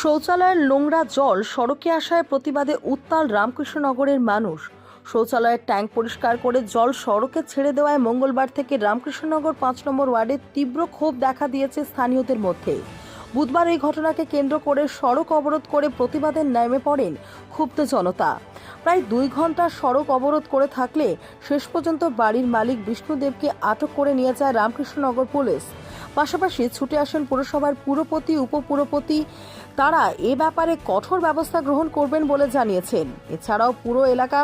শৌচালয়ের নোংরা জল সড়কে আসায় প্রতিবাদে উত্তাল রামকৃষ্ণনগরের মানুষ। শৌচালয়ের ট্যাঙ্ক পরিষ্কার করে জল সড়কে ছেড়ে দেওয়ায় মঙ্গলবার থেকে রামকৃষ্ণনগর পাঁচ নম্বর ওয়ার্ডে তীব্র ক্ষোভ দেখা দিয়েছে স্থানীয়দের মধ্যে। বুধবার এই ঘটনাকে কেন্দ্র করে সড়ক অবরোধ করে প্রতিবাদে নেমে পড়েন ক্ষুব্ধ জনতা। প্রায় দুই ঘণ্টা সড়ক অবরোধ করে থাকলে শেষ পর্যন্ত বাড়ির মালিক বিষ্ণুদেবকে আটক করে নিয়ে যায় রামকৃষ্ণনগর পুলিশ। পাশাপাশি ছুটে আসেন পুরসভার পুরপতি উপপুরপতি। তারা এ ব্যাপারে কঠোর ব্যবস্থা গ্রহণ করবেন বলে জানিয়েছেন। এছাড়াও পুরো এলাকা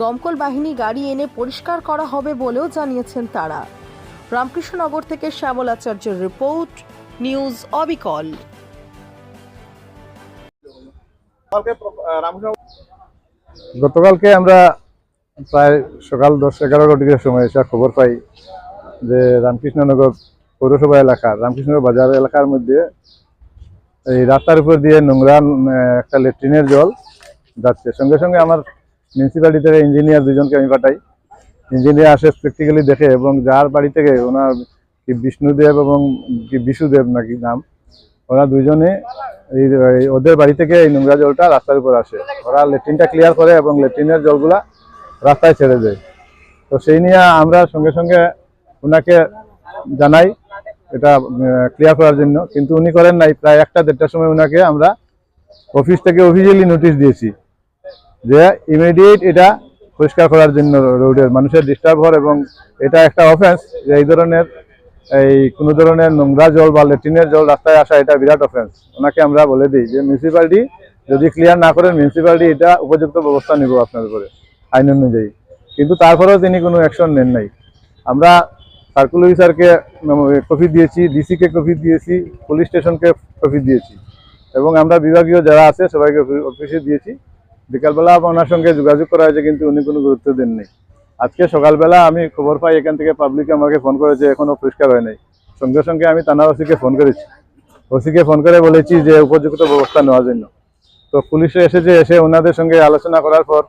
দমকল বাহিনী গাড়ি এনে পরিষ্কার করা হবে বলেও জানিয়েছেন তারা। রামকৃষ্ণনগর থেকে শ্যামল আচার্যের রিপোর্ট নিউজ অবিকল। গতকালকে আমরা প্রায় সকাল দশ এগারো ঘটিকার সময় এসে খবর পাই যে রামকৃষ্ণনগর পৌরসভা এলাকার রামকৃষ্ণ বাজার এলাকার মধ্যে এই রাস্তার উপর দিয়ে নোংরা একটা লেট্রিনের জল যাচ্ছে। সঙ্গে সঙ্গে আমার মিউনিসিপ্যালিটি থেকে ইঞ্জিনিয়ার দুজনকে আমি পাঠাই। ইঞ্জিনিয়ার আসে প্র্যাকটিক্যালি দেখে এবং যার বাড়ি থেকে ওনার কি বিষ্ণুদেব এবং কি বিশুদেব নাকি নাম, ওরা দুজনে এই এই ওদের বাড়ি থেকে এই নোংরা জলটা রাস্তার উপর আসে। ওরা লেট্রিনটা ক্লিয়ার করে এবং লেট্রিনের জলগুলা রাস্তায় ছেড়ে দেয়। তো সেই নিয়ে আমরা সঙ্গে সঙ্গে ওনাকে জানাই এটা ক্লিয়ার করার জন্য। কিন্তু উনি করেন নাই, প্রায় একটা দেড়টার সময় ওনাকে আমরা অফিস থেকে অফিসিয়ালি নোটিশ দিয়েছি যে ইমিডিয়েট এটা পরিষ্কার করার জন্য রোডের মানুষের ডিস্টার্ব হওয়ার এবং এটা একটা অফেন্স যে এই ধরনের, এই কোনো ধরনের নোংরা জল বা লেট্রিনের জল রাস্তায় আসা এটা বিরাট অফেন্স ওনাকে আমরা বলে দিই যে মিউনিসিপ্যালিটি যদি ক্লিয়ার না করেন মিউনিসিপ্যালিটি এটা উপযুক্ত ব্যবস্থা নিব আপনার উপরে, আইন অনুযায়ী। কিন্তু তারপরেও তিনি কোনো অ্যাকশন নেন নাই। আমরা সার্কুল অফিসারকে কপি দিয়েছি ডিসিকে কপি দিয়েছি পুলিশ স্টেশনকে কপি দিয়েছি। এবং আমরা বিভাগীয় যারা আছে, সবাইকে অফিসে দিয়েছি। বিকালবেলা ওনার সঙ্গে যোগাযোগ করা হয়েছে, কিন্তু উনি কোনো গুরুত্ব দেননি। আজকে সকালবেলা আমি খবর পাই, এখান থেকে পাবলিক আমাকে ফোন করেছে এখনও পরিষ্কার হয় নাই। সঙ্গে সঙ্গে আমি থানা ওসিকে ফোন করেছি। ওসিকে ফোন করে বলেছি যে উপযুক্ত ব্যবস্থা নেওয়ার জন্য। তো পুলিশে এসেছে, এসে ওনাদের সঙ্গে আলোচনা করার পর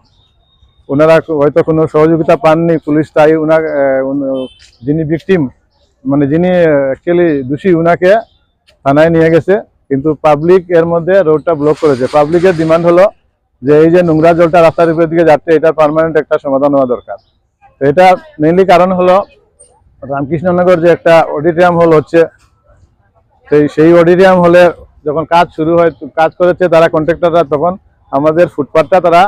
ওনারা হয়তো কোনো সহযোগিতা পাননি, পুলিশ তাই ওনার যিনি ভিকটিম মানে যিনি অ্যাকচুয়ালি দোষী ওনাকে থানায় নিয়ে গেছে। কিন্তু পাবলিক এর মধ্যে রোডটা ব্লক করেছে। পাবলিকের ডিমান্ড হলো যে এই যে নোংরা জলটা রাস্তার উপর দিকে যাচ্ছে, এটা পার্মানেন্ট একটা সমাধান হওয়া দরকার। তো এটা মেইনলি কারণ হলো রামকৃষ্ণনগর যে একটা অডিটোরিয়াম হল হচ্ছে, সেই সেই অডিটোরিয়াম হলে যখন কাজ শুরু হয়, কাজ করেছে তারা কন্ট্রাক্টররা তখন আমাদের ফুটপাথটা তারা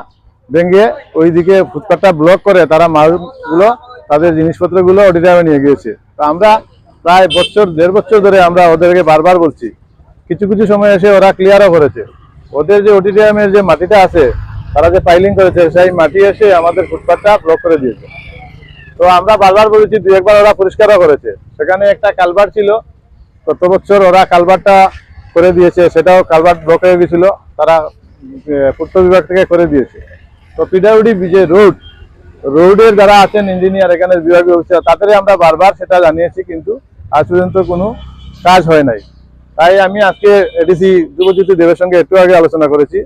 ভেঙে ওইদিকে ফুটপাথটা ব্লক করে তারা মালগুলো, তাদের জিনিসপত্রগুলো অডিটোরিয়ামে নিয়ে গিয়েছে। তো আমরা প্রায় বছর, দেড় বছর ধরে আমরা ওদেরকে বারবার বলছি। কিছু কিছু সময় এসে ওরা ক্লিয়ারও করেছে। ওদের যে অডিটোরিয়ামের যে মাটিটা আছে, তারা যে পাইলিং করেছে, সেই মাটি এসে আমাদের ফুটপাথটা ব্লক করে দিয়েছে। তো আমরা বারবার বলেছি, দু একবার ওরা পরিষ্কারও করেছে। সেখানে একটা কালভার ছিল। গত বছর ওরা কালভারটা করে দিয়েছে, সেটাও কালভার ব্লক হয়ে গেছিল তারা পূর্ত বিভাগ থেকে করে দিয়েছে। তো পিডাব্লিউডি যে রোড রোডের যারা আছেন ইঞ্জিনিয়ার এখানে বিভাগীয় অফিসার তাদের আমরা বারবার সেটা জানিয়েছি কিন্তু আজ পর্যন্ত কোনো কাজ হয় নাই। তাই আমি আজকে এডিসি যুবজ্যোতি দেবের সঙ্গে একটু আগে আলোচনা করেছি।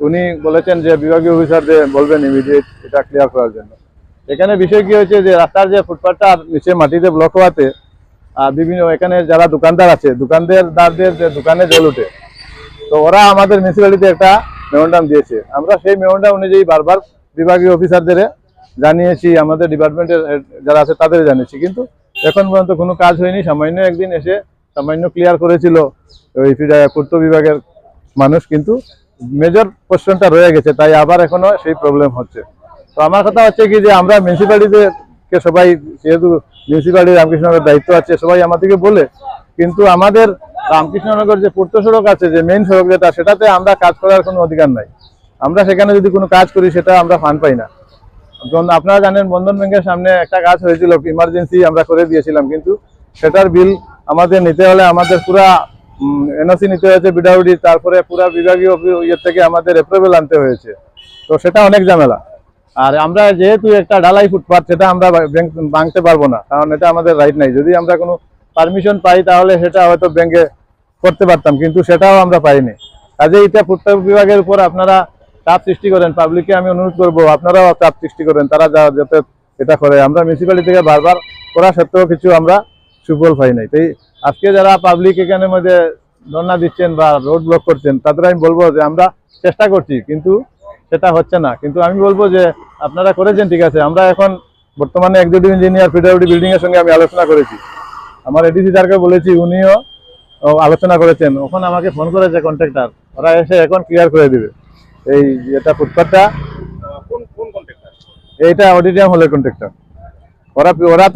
উনি বলেছেন যে বিভাগীয় অফিসার যে বলবেন ইমিডিয়েট এটা ক্লিয়ার করার জন্য। এখানে বিষয় কি হয়েছে যে রাস্তার যে ফুটপাথটা নিচে মাটিতে ব্লক হওয়াতে বিভিন্ন এখানে যারা দোকানদার আছে দোকানদারদের যে দোকানে জল উঠে তো ওরা আমাদের মিউনিসিপ্যালিটিতে একটা মেমোরান্ডাম দিয়েছে। আমরা সেই মেমোরান্ডাম অনুযায়ী বারবার বিভাগীয় অফিসারদের জানিয়েছি, আমাদের ডিপার্টমেন্টের যারা আছে তাদের জানিয়েছি। কিন্তু এখন পর্যন্ত কোনো কাজ হয়নি। সামান্য একদিন এসে সামান্য ক্লিয়ার করেছিল ওই পূর্ত বিভাগের মানুষ। কিন্তু মেজর পোর্শনটা রয়ে গেছে, তাই আবার এখনও সেই প্রবলেম হচ্ছে। তো আমার কথা হচ্ছে কি যে, আমরা মিউনিসিপ্যালিটিতে কে সবাই, যেহেতু মিউনিসিপ্যালিটি রামকৃষ্ণনগর দায়িত্ব আছে, সবাই আমাদেরকে বলে, কিন্তু আমাদের রামকৃষ্ণনগর যে পূর্ত সড়ক আছে, যে মেইন সড়ক যেটা, সেটাতে আমরা কাজ করার কোনো অধিকার নাই। আমরা সেখানে যদি কোনো কাজ করি, সেটা আমরা ফান্ড পাই না। আপনারা জানেন বন্ধন ব্যাংকের সামনে একটা কাজ হয়েছিল ইমার্জেন্সি আমরা করে দিয়েছিলাম, কিন্তু সেটার বিল আমাদের নিতে হলে আমাদের পুরা এনওসি নিতে হয়েছে বিডাউডি তারপরে পুরা বিভাগীয় অফি- ইয়ে থেকে আমাদের অ্যাপ্রুভেল আনতে হয়েছে। তো সেটা অনেক ঝামেলা। আর আমরা যেহেতু একটা ঢালাই ফুটপাথ সেটা আমরা ব্যাংক ভাঙতে পারব না, কারণ এটা আমাদের রাইট নাই। যদি আমরা কোনো পারমিশন পাই তাহলে সেটা হয়তো ব্যাংকে করতে পারতাম, কিন্তু সেটাও আমরা পাইনি। কাজে এটা ফুটপাথ বিভাগের উপর আপনারা চাপ সৃষ্টি করেন পাবলিককে আমি অনুরোধ করব, আপনারাও চাপ সৃষ্টি করেন, তারা যা যাতে এটা করে। আমরা মিউনিসিপ্যালিটি থেকে বারবার করা সত্ত্বেও কিছু আমরা সুফল পাই নাই। তাই আজকে যারা পাবলিক এখানের মধ্যে ধর্ণা দিচ্ছেন বা রোড ব্লক করছেন, তাদের আমি বলব যে আমরা চেষ্টা করছি, কিন্তু সেটা হচ্ছে না। কিন্তু আমি বলব যে আপনারা করেছেন ঠিক আছে। আমরা এখন বর্তমানে এক্সিকিউটিভ ইঞ্জিনিয়ার পিডব্লিউডি বিল্ডিং এর সঙ্গে আমি আলোচনা করেছি। আমার এডিসি স্যারকে বলেছি উনিও আলোচনা করেছেন। ওখানে আমাকে ফোন করেছে কন্ট্রাক্টর ওরা এসে এখন ক্লিয়ার করে দিবে। এই এটা ফুটপাথটা কোন কোন কন্ট্রাক্টর এইটা অডিটিয়াম হলের কন্ট্রাক্টর ওরা ওরা তো